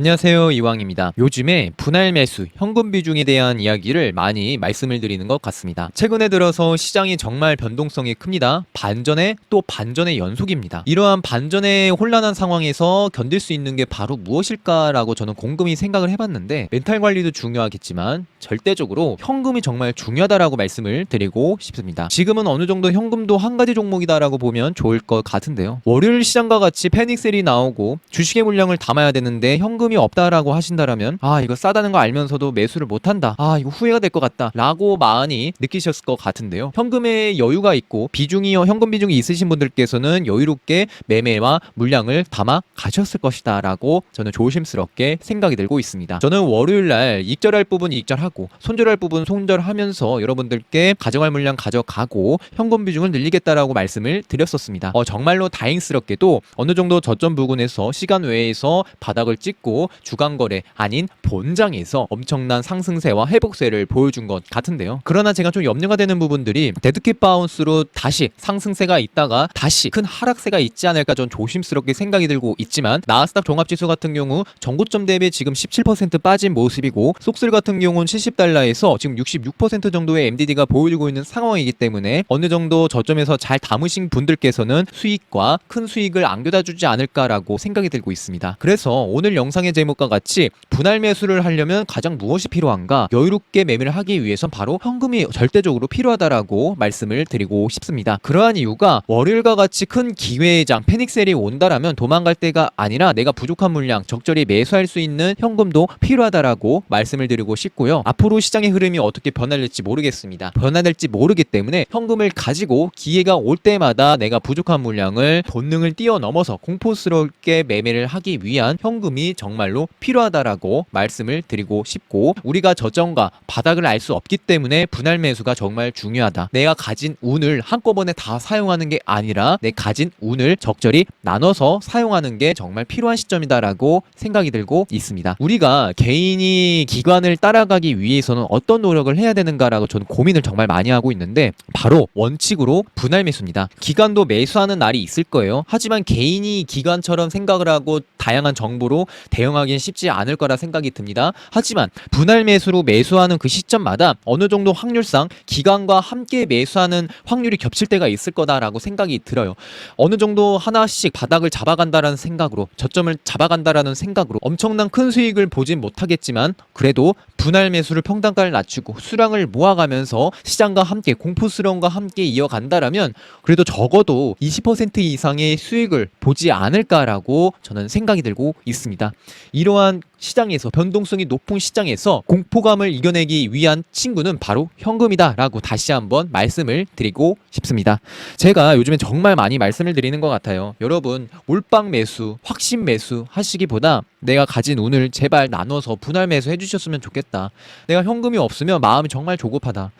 안녕하세요 이왕입니다. 요즘에 분할 매수, 현금 비중에 대한 이야기를 많이 말씀을 드리는 것 같습니다. 최근에 들어서 시장이 정말 변동성이 큽니다. 반전의 또 반전의 연속입니다. 이러한 반전의 혼란한 상황에서 견딜 수 있는 게 바로 무엇일까라고 저는 곰곰이 생각을 해봤는데 멘탈 관리도 중요하겠지만 절대적으로 현금이 정말 중요하다라고 말씀을 드리고 싶습니다. 지금은 어느 정도 현금도 한 가지 종목이다라고 보면 좋을 것 같은데요. 월요일 시장과 같이 패닉셀이 나오고 주식의 물량을 담아야 되는데 현금 이 없다라고 하신다라면 아 이거 싸다는 거 알면서도 매수를 못한다. 아 이거 후회가 될 것 같다 라고 많이 느끼셨을 것 같은데요. 현금에 여유가 있고 비중이 현금 비중이 있으신 분들께서는 여유롭게 매매와 물량을 담아 가셨을 것이다 라고 저는 조심스럽게 생각이 들고 있습니다. 저는 월요일 날 익절할 부분 익절하고 손절할 부분 손절하면서 여러분들께 가져갈 물량 가져가고 현금 비중을 늘리겠다라고 말씀을 드렸었습니다. 어, 정말로 다행스럽게도 어느 정도 저점 부근에서 시간 외에서 바닥을 찍고 주간 거래 아닌 본장에서 엄청난 상승세와 회복세를 보여준 것 같은데요. 그러나 제가 좀 염려가 되는 부분들이 데드캣 바운스로 다시 상승세가 있다가 다시 큰 하락세가 있지 않을까 좀 조심스럽게 생각이 들고 있지만 나스닥 종합지수 같은 경우 전고점 대비 지금 17% 빠진 모습이고 속슬 같은 경우는 70달러에서 지금 66% 정도의 MDD가 보여주고 있는 상황이기 때문에 어느 정도 저점에서 잘 담으신 분들께서는 수익과 큰 수익을 안겨다 주지 않을까라고 생각이 들고 있습니다. 그래서 오늘 영상 의 제목과 같이 분할 매수를 하려면 가장 무엇이 필요한가 여유롭게 매매를 하기 위해선 바로 현금이 절대적으로 필요하다라고 말씀을 드리고 싶습니다. 그러한 이유가 월요일과 같이 큰 기회의 장 패닉셀이 온다라면 도망갈 때가 아니라 내가 부족한 물량 적절히 매수할 수 있는 현금도 필요하다라고 말씀을 드리고 싶고요. 앞으로 시장의 흐름이 어떻게 변할지 모르겠습니다. 변화될지 모르기 때문에 현금을 가지고 기회가 올 때마다 내가 부족한 물량을 본능을 뛰어넘어서 공포스럽게 매매를 하기 위한 현금이 정말 로 필요하다라고 말씀을 드리고 싶고 우리가 저점과 바닥을 알 수 없기 때문에 분할 매수가 정말 중요하다. 내가 가진 운을 한꺼번에 다 사용하는 게 아니라 내 가진 운을 적절히 나눠서 사용하는 게 정말 필요한 시점이다라고 생각이 들고 있습니다. 우리가 개인이 기관을 따라가기 위해서는 어떤 노력을 해야 되는가라고 저는 고민을 정말 많이 하고 있는데 바로 원칙으로 분할 매수입니다. 기관도 매수하는 날이 있을 거예요. 하지만 개인이 기관처럼 생각을 하고 다양한 정보로 대응 하기는 쉽지 않을 거라 생각이 듭니다. 하지만 분할 매수로 매수하는 그 시점마다 어느 정도 확률상 기관과 함께 매수하는 확률이 겹칠 때가 있을 거다라고 생각이 들어요. 어느 정도 하나씩 바닥을 잡아간다라는 생각으로 저점을 잡아간다라는 생각으로 엄청난 큰 수익을 보진 못하겠지만 그래도 분할 매수를 평단가를 낮추고 수량을 모아가면서 시장과 함께 공포스러움과 함께 이어간다라면 그래도 적어도 20% 이상의 수익을 보지 않을까라고 저는 생각이 들고 있습니다. 이러한 시장에서 변동성이 높은 시장에서 공포감을 이겨내기 위한 친구는 바로 현금이다라고 다시 한번 말씀을 드리고 싶습니다. 제가 요즘에 정말 많이 말씀을 드리는 것 같아요. 여러분 몰빵 매수, 확신 매수 하시기보다 내가 가진 운을 제발 나눠서 분할 매수 해주셨으면 좋겠다. 내가 현금이 없으면 마음이 정말 조급하다.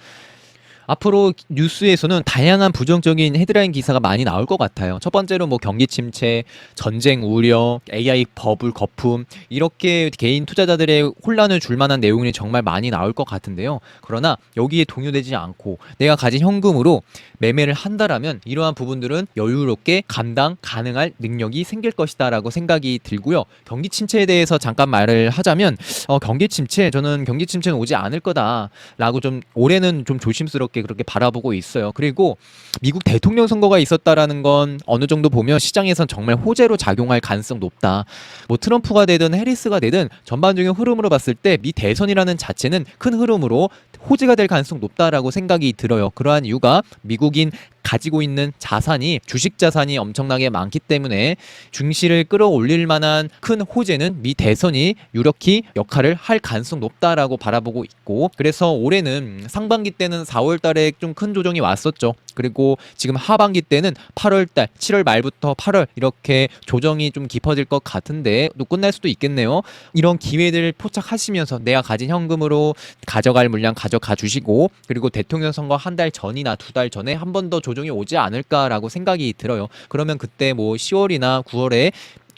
앞으로 뉴스에서는 다양한 부정적인 헤드라인 기사가 많이 나올 것 같아요. 첫 번째로 뭐 경기 침체, 전쟁 우려, AI 버블 거품 이렇게 개인 투자자들의 혼란을 줄 만한 내용이 정말 많이 나올 것 같은데요. 그러나 여기에 동요되지 않고 내가 가진 현금으로 매매를 한다라면 이러한 부분들은 여유롭게 감당 가능할 능력이 생길 것이다라고 생각이 들고요. 경기 침체에 대해서 잠깐 말을 하자면 어, 경기 침체 저는 경기 침체는 오지 않을 거다라고 좀 올해는 좀 조심스럽게 그렇게 바라보고 있어요. 그리고 미국 대통령 선거가 있었다라는 건 어느 정도 보면 시장에선 정말 호재로 작용할 가능성 높다. 뭐 트럼프가 되든 해리스가 되든 전반적인 흐름으로 봤을 때 미 대선이라는 자체는 큰 흐름으로 호재가 될 가능성 높다라고 생각이 들어요. 그러한 이유가 미국인 가지고 있는 자산이 주식 자산이 엄청나게 많기 때문에 증시를 끌어올릴 만한 큰 호재는 미 대선이 유력히 역할을 할 가능성 높다라고 바라보고 있고 그래서 올해는 상반기 때는 4월 달에 좀 큰 조정이 왔었죠. 그리고 지금 하반기 때는 8월 달, 7월 말부터 8월 이렇게 조정이 좀 깊어질 것 같은데 또 끝날 수도 있겠네요. 이런 기회들을 포착하시면서 내가 가진 현금으로 가져갈 물량 가져가 주시고 그리고 대통령 선거 한 달 전이나 두 달 전에 한 번 더 조정이 오지 않을까라고 생각이 들어요. 그러면 그때 뭐 10월이나 9월에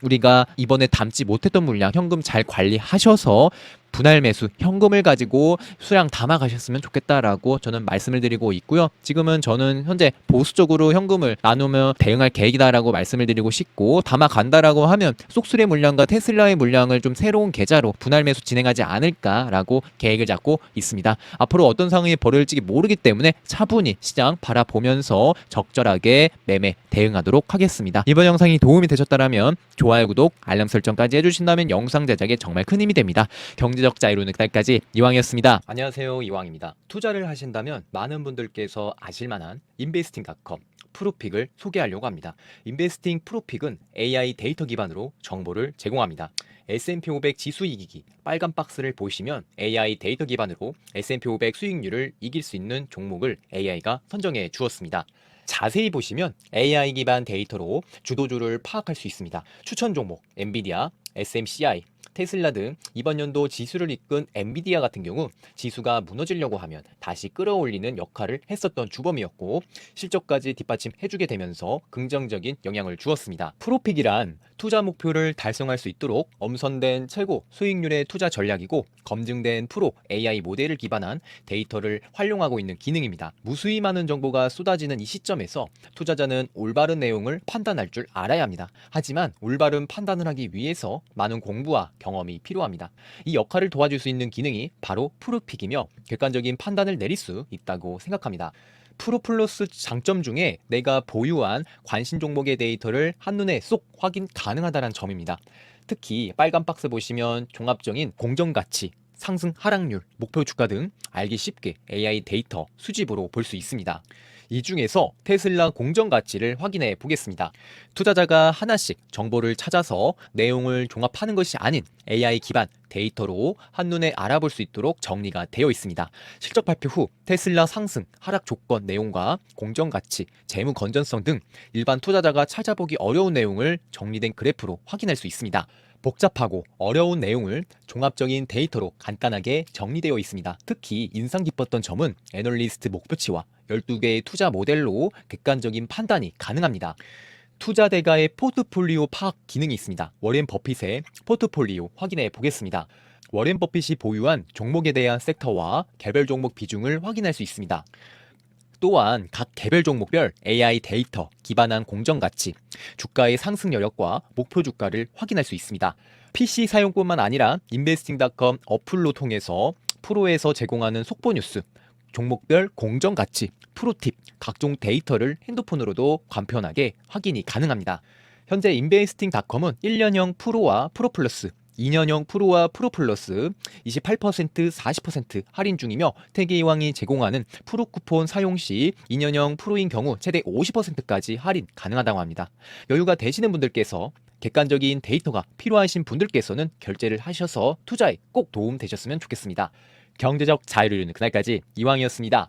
우리가 이번에 담지 못했던 물량 현금 잘 관리하셔서 분할 매수 현금을 가지고 수량 담아 가셨으면 좋겠다라고 저는 말씀을 드리고 있고요. 지금은 저는 현재 보수적으로 현금을 나누며 대응할 계획이다라고 말씀을 드리고 싶고 담아 간다라고 하면 쏙수의 물량과 테슬라의 물량을 좀 새로운 계좌로 분할 매수 진행하지 않을까라고 계획을 잡고 있습니다. 앞으로 어떤 상황이 벌어질지 모르기 때문에 차분히 시장 바라보면서 적절하게 매매 대응하도록 하겠습니다. 이번 영상이 도움이 되셨다면 좋아요, 구독, 알람 설정까지 해주신다면 영상 제작에 정말 큰 힘이 됩니다. 경제 적 자유로는 그날까지 이왕이었습니다. 안녕하세요, 이왕입니다. 투자를 하신다면 많은 분들께서 아실 만한 인베스팅닷컴 프로픽을 소개하려고 합니다. 인베스팅 프로픽은 AI 데이터 기반으로 정보를 제공합니다. S&P 500 지수 이기기 빨간 박스를 보시면 AI 데이터 기반으로 S&P 500 수익률을 이길 수 있는 종목을 AI가 선정해 주었습니다. 자세히 보시면 AI 기반 데이터로 주도주를 파악할 수 있습니다. 추천 종목 엔비디아, SMCI, 테슬라 등 이번 연도 지수를 이끈 엔비디아 같은 경우 지수가 무너지려고 하면 다시 끌어올리는 역할을 했었던 주범이었고 실적까지 뒷받침해주게 되면서 긍정적인 영향을 주었습니다. 프로픽이란 투자 목표를 달성할 수 있도록 엄선된 최고 수익률의 투자 전략이고 검증된 프로 AI 모델을 기반한 데이터를 활용하고 있는 기능입니다. 무수히 많은 정보가 쏟아지는 이 시점에서 투자자는 올바른 내용을 판단할 줄 알아야 합니다. 하지만 올바른 판단을 하기 위해서 많은 공부와 경험이 필요합니다. 이 역할을 도와줄 수 있는 기능이 바로 프로픽이며 객관적인 판단을 내릴 수 있다고 생각합니다. 프로플러스 장점 중에 내가 보유한 관심 종목의 데이터를 한눈에 쏙 확인 가능하다는 점입니다. 특히 빨간 박스 보시면 종합적인 공정가치, 상승 하락률, 목표 주가 등 알기 쉽게 AI 데이터 수집으로 볼 수 있습니다. 이 중에서 테슬라 공정 가치를 확인해 보겠습니다. 투자자가 하나씩 정보를 찾아서 내용을 종합하는 것이 아닌 AI 기반 데이터로 한눈에 알아볼 수 있도록 정리가 되어 있습니다. 실적 발표 후 테슬라 상승, 하락 조건 내용과 공정 가치, 재무 건전성 등 일반 투자자가 찾아보기 어려운 내용을 정리된 그래프로 확인할 수 있습니다. 복잡하고 어려운 내용을 종합적인 데이터로 간단하게 정리되어 있습니다. 특히 인상 깊었던 점은 애널리스트 목표치와 12개의 투자 모델로 객관적인 판단이 가능합니다. 투자 대가의 포트폴리오 파악 기능이 있습니다. 워렌 버핏의 포트폴리오 확인해 보겠습니다. 워렌 버핏이 보유한 종목에 대한 섹터와 개별 종목 비중을 확인할 수 있습니다. 또한 각 개별 종목별 AI 데이터 기반한 공정 가치, 주가의 상승 여력과 목표 주가를 확인할 수 있습니다. PC 사용뿐만 아니라 인베스팅닷컴 어플로 통해서 프로에서 제공하는 속보 뉴스, 종목별 공정 가치, 프로팁, 각종 데이터를 핸드폰으로도 간편하게 확인이 가능합니다. 현재 인베스팅닷컴은 1년형 프로와 프로 플러스 2년형 프로와 프로 플러스 28% 40% 할인 중이며 태계이왕이 제공하는 프로 쿠폰 사용 시 2년형 프로인 경우 최대 50%까지 할인 가능하다고 합니다. 여유가 되시는 분들께서 객관적인 데이터가 필요하신 분들께서는 결제를 하셔서 투자에 꼭 도움 되셨으면 좋겠습니다. 경제적 자유를 이루는 그날까지 이왕이었습니다.